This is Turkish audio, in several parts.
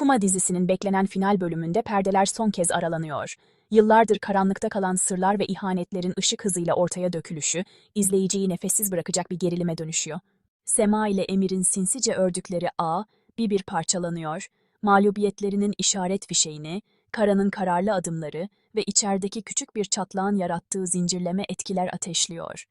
Kuma dizisinin beklenen final bölümünde perdeler son kez aralanıyor. Yıllardır karanlıkta kalan sırlar ve ihanetlerin ışık hızıyla ortaya dökülüşü, izleyiciyi nefessiz bırakacak bir gerilime dönüşüyor. Sema ile Emir'in sinsice ördükleri ağ bir bir parçalanıyor, mağlubiyetlerinin işaret fişeğini, Kara'nın kararlı adımları ve içerideki küçük bir çatlağın yarattığı zincirleme etkiler ateşliyor.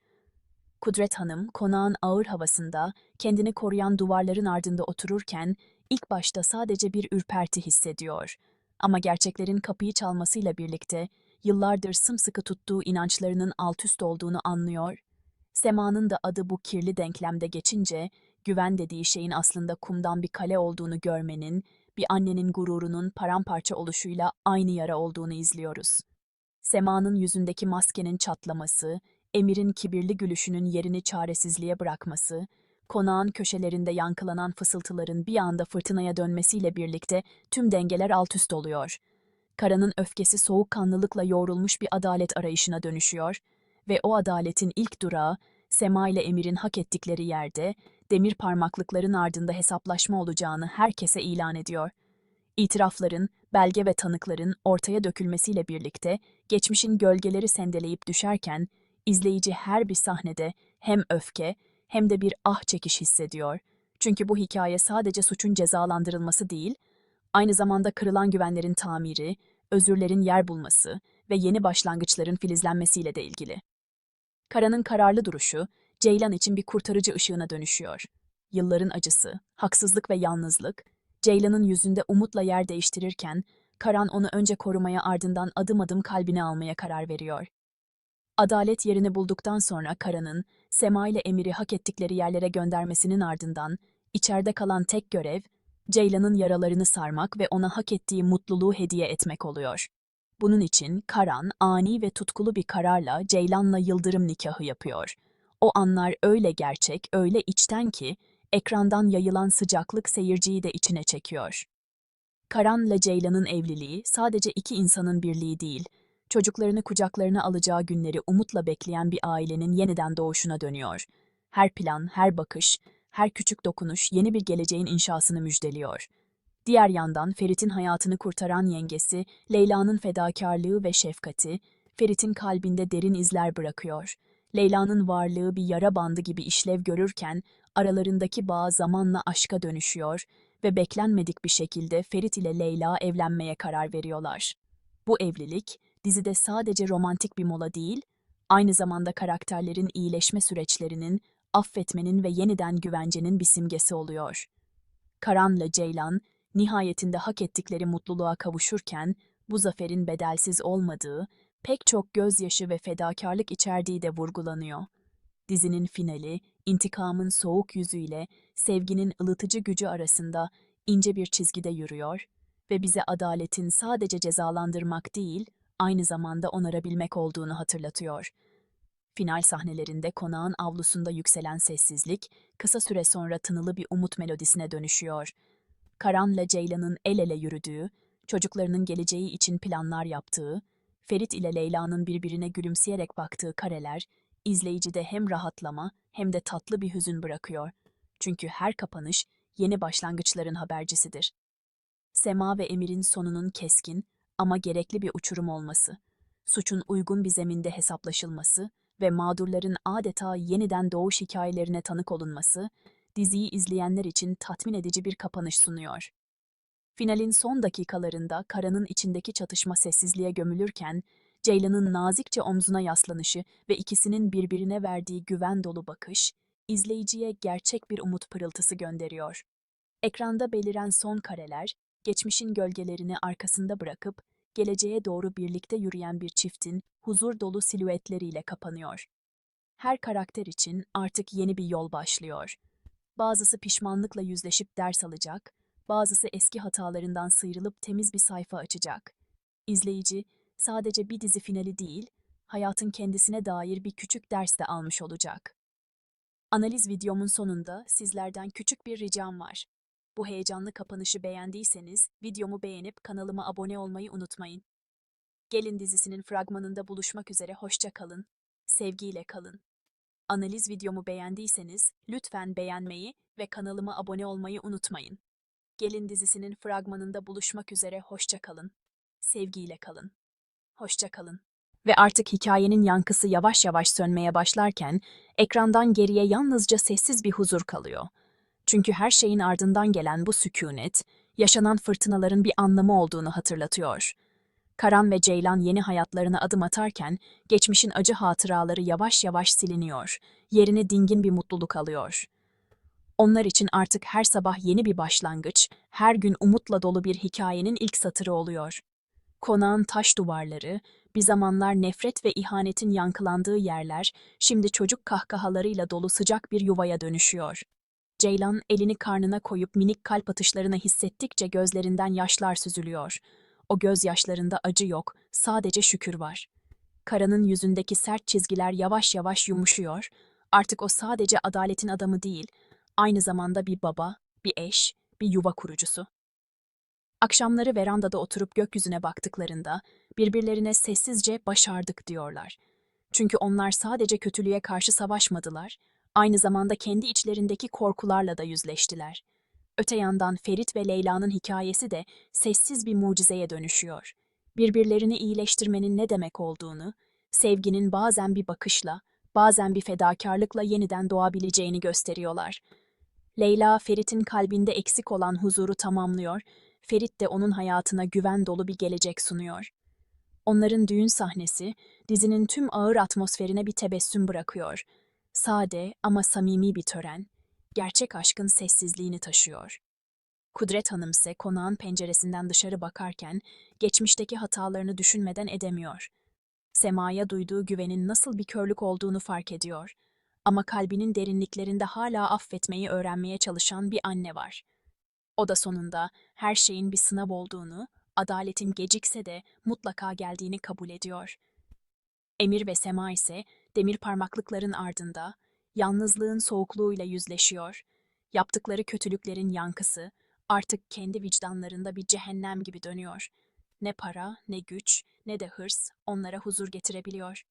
Kudret Hanım, konağın ağır havasında, kendini koruyan duvarların ardında otururken, ilk başta sadece bir ürperti hissediyor. Ama gerçeklerin kapıyı çalmasıyla birlikte, yıllardır sımsıkı tuttuğu inançlarının altüst olduğunu anlıyor. Sema'nın da adı bu kirli denklemde geçince, güven dediği şeyin aslında kumdan bir kale olduğunu görmenin, bir annenin gururunun paramparça oluşuyla aynı yara olduğunu izliyoruz. Sema'nın yüzündeki maskenin çatlaması, Emir'in kibirli gülüşünün yerini çaresizliğe bırakması, konağın köşelerinde yankılanan fısıltıların bir anda fırtınaya dönmesiyle birlikte tüm dengeler altüst oluyor. Kara'nın öfkesi soğukkanlılıkla yoğrulmuş bir adalet arayışına dönüşüyor ve o adaletin ilk durağı Sema ile Emir'in hak ettikleri yerde demir parmaklıkların ardında hesaplaşma olacağını herkese ilan ediyor. İtirafların, belge ve tanıkların ortaya dökülmesiyle birlikte geçmişin gölgeleri sendeleyip düşerken izleyici her bir sahnede hem öfke hem de bir ah çekiş hissediyor. Çünkü bu hikaye sadece suçun cezalandırılması değil, aynı zamanda kırılan güvenlerin tamiri, özürlerin yer bulması ve yeni başlangıçların filizlenmesiyle de ilgili. Kara'nın kararlı duruşu, Ceylan için bir kurtarıcı ışığına dönüşüyor. Yılların acısı, haksızlık ve yalnızlık, Ceylan'ın yüzünde umutla yer değiştirirken, Karan onu önce korumaya ardından adım adım kalbine almaya karar veriyor. Adalet yerini bulduktan sonra Karan'ın, Sema ile Emir'i hak ettikleri yerlere göndermesinin ardından, içeride kalan tek görev, Ceylan'ın yaralarını sarmak ve ona hak ettiği mutluluğu hediye etmek oluyor. Bunun için Karan, ani ve tutkulu bir kararla Ceylan'la yıldırım nikahı yapıyor. O anlar öyle gerçek, öyle içten ki, ekrandan yayılan sıcaklık seyirciyi de içine çekiyor. Karan'la Ceylan'ın evliliği sadece iki insanın birliği değil, çocuklarını kucaklarına alacağı günleri umutla bekleyen bir ailenin yeniden doğuşuna dönüyor. Her plan, her bakış, her küçük dokunuş yeni bir geleceğin inşasını müjdeliyor. Diğer yandan Ferit'in hayatını kurtaran yengesi, Leyla'nın fedakarlığı ve şefkati, Ferit'in kalbinde derin izler bırakıyor. Leyla'nın varlığı bir yara bandı gibi işlev görürken, aralarındaki bağ zamanla aşka dönüşüyor ve beklenmedik bir şekilde Ferit ile Leyla evlenmeye karar veriyorlar. Bu evlilik, dizide sadece romantik bir mola değil, aynı zamanda karakterlerin iyileşme süreçlerinin, affetmenin ve yeniden güvencenin bir simgesi oluyor. Karan'la Ceylan, nihayetinde hak ettikleri mutluluğa kavuşurken, bu zaferin bedelsiz olmadığı, pek çok gözyaşı ve fedakarlık içerdiği de vurgulanıyor. Dizinin finali, intikamın soğuk yüzüyle sevginin ılıtıcı gücü arasında ince bir çizgide yürüyor ve bize adaletin sadece cezalandırmak değil, aynı zamanda onarabilmek olduğunu hatırlatıyor. Final sahnelerinde konağın avlusunda yükselen sessizlik, kısa süre sonra tınılı bir umut melodisine dönüşüyor. Karan'la Ceylan'ın el ele yürüdüğü, çocuklarının geleceği için planlar yaptığı, Ferit ile Leyla'nın birbirine gülümseyerek baktığı kareler, izleyicide hem rahatlama hem de tatlı bir hüzün bırakıyor. Çünkü her kapanış yeni başlangıçların habercisidir. Sema ve Emir'in sonunun keskin ama gerekli bir uçurum olması, suçun uygun bir zeminde hesaplaşılması ve mağdurların adeta yeniden doğuş hikayelerine tanık olunması, diziyi izleyenler için tatmin edici bir kapanış sunuyor. Finalin son dakikalarında Kara'nın içindeki çatışma sessizliğe gömülürken, Ceylan'ın nazikçe omzuna yaslanışı ve ikisinin birbirine verdiği güven dolu bakış, izleyiciye gerçek bir umut pırıltısı gönderiyor. Ekranda beliren son kareler, geçmişin gölgelerini arkasında bırakıp, geleceğe doğru birlikte yürüyen bir çiftin huzur dolu silüetleriyle kapanıyor. Her karakter için artık yeni bir yol başlıyor. Bazısı pişmanlıkla yüzleşip ders alacak, bazısı eski hatalarından sıyrılıp temiz bir sayfa açacak. İzleyici, sadece bir dizi finali değil, hayatın kendisine dair bir küçük ders de almış olacak. Analiz videomun sonunda sizlerden küçük bir ricam var. Bu heyecanlı kapanışı beğendiyseniz videomu beğenip kanalıma abone olmayı unutmayın. Gelin dizisinin fragmanında buluşmak üzere hoşça kalın, sevgiyle kalın. Analiz videomu beğendiyseniz lütfen beğenmeyi ve kanalıma abone olmayı unutmayın. Gelin dizisinin fragmanında buluşmak üzere hoşça kalın. Sevgiyle kalın. Hoşça kalın. Ve artık hikayenin yankısı yavaş yavaş sönmeye başlarken ekrandan geriye yalnızca sessiz bir huzur kalıyor. Çünkü her şeyin ardından gelen bu sükunet, yaşanan fırtınaların bir anlamı olduğunu hatırlatıyor. Karan ve Ceylan yeni hayatlarına adım atarken geçmişin acı hatıraları yavaş yavaş siliniyor. Yerini dingin bir mutluluk alıyor. Onlar için artık her sabah yeni bir başlangıç, her gün umutla dolu bir hikayenin ilk satırı oluyor. Konağın taş duvarları, bir zamanlar nefret ve ihanetin yankılandığı yerler, şimdi çocuk kahkahalarıyla dolu sıcak bir yuvaya dönüşüyor. Ceylan elini karnına koyup minik kalp atışlarını hissettikçe gözlerinden yaşlar süzülüyor. O gözyaşlarında acı yok, sadece şükür var. Karanın yüzündeki sert çizgiler yavaş yavaş yumuşuyor. Artık o sadece adaletin adamı değil, aynı zamanda bir baba, bir eş, bir yuva kurucusu. Akşamları verandada oturup gökyüzüne baktıklarında birbirlerine sessizce başardık diyorlar. Çünkü onlar sadece kötülüğe karşı savaşmadılar, aynı zamanda kendi içlerindeki korkularla da yüzleştiler. Öte yandan Ferit ve Leyla'nın hikayesi de sessiz bir mucizeye dönüşüyor. Birbirlerini iyileştirmenin ne demek olduğunu, sevginin bazen bir bakışla, bazen bir fedakarlıkla yeniden doğabileceğini gösteriyorlar. Leyla, Ferit'in kalbinde eksik olan huzuru tamamlıyor, Ferit de onun hayatına güven dolu bir gelecek sunuyor. Onların düğün sahnesi, dizinin tüm ağır atmosferine bir tebessüm bırakıyor. Sade ama samimi bir tören, gerçek aşkın sessizliğini taşıyor. Kudret Hanım ise konağın penceresinden dışarı bakarken geçmişteki hatalarını düşünmeden edemiyor. Sema'ya duyduğu güvenin nasıl bir körlük olduğunu fark ediyor. Ama kalbinin derinliklerinde hala affetmeyi öğrenmeye çalışan bir anne var. O da sonunda her şeyin bir sınav olduğunu, adaletin gecikse de mutlaka geldiğini kabul ediyor. Emir ve Sema ise demir parmaklıkların ardında, yalnızlığın soğukluğuyla yüzleşiyor. Yaptıkları kötülüklerin yankısı artık kendi vicdanlarında bir cehennem gibi dönüyor. Ne para, ne güç, ne de hırs onlara huzur getirebiliyor.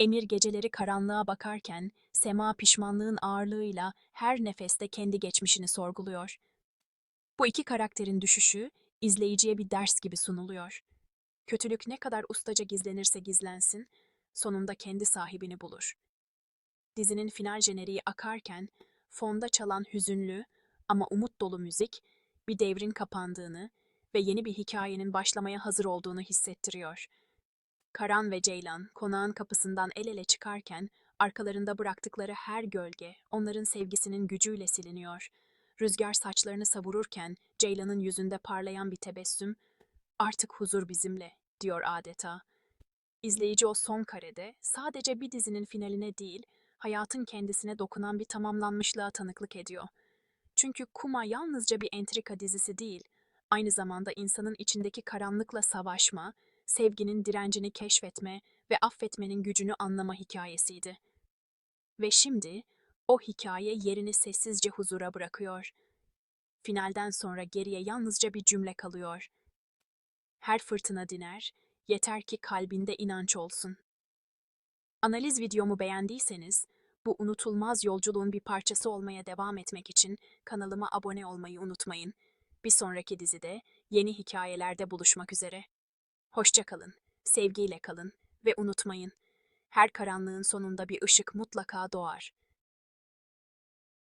Emir geceleri karanlığa bakarken Sema pişmanlığın ağırlığıyla her nefeste kendi geçmişini sorguluyor. Bu iki karakterin düşüşü izleyiciye bir ders gibi sunuluyor. Kötülük ne kadar ustaca gizlenirse gizlensin, sonunda kendi sahibini bulur. Dizinin final jeneriği akarken fonda çalan hüzünlü ama umut dolu müzik bir devrin kapandığını ve yeni bir hikayenin başlamaya hazır olduğunu hissettiriyor. Karan ve Ceylan konağın kapısından el ele çıkarken arkalarında bıraktıkları her gölge onların sevgisinin gücüyle siliniyor. Rüzgar saçlarını savururken Ceylan'ın yüzünde parlayan bir tebessüm, artık huzur bizimle, diyor adeta. İzleyici o son karede sadece bir dizinin finaline değil, hayatın kendisine dokunan bir tamamlanmışlığa tanıklık ediyor. Çünkü Kuma yalnızca bir entrika dizisi değil, aynı zamanda insanın içindeki karanlıkla savaşma, sevginin direncini keşfetme ve affetmenin gücünü anlama hikayesiydi. Ve şimdi o hikaye yerini sessizce huzura bırakıyor. Finalden sonra geriye yalnızca bir cümle kalıyor. Her fırtına diner, yeter ki kalbinde inanç olsun. Analiz videomu beğendiyseniz, bu unutulmaz yolculuğun bir parçası olmaya devam etmek için kanalıma abone olmayı unutmayın. Bir sonraki dizide yeni hikayelerde buluşmak üzere. Hoşça kalın, sevgiyle kalın ve unutmayın, her karanlığın sonunda bir ışık mutlaka doğar.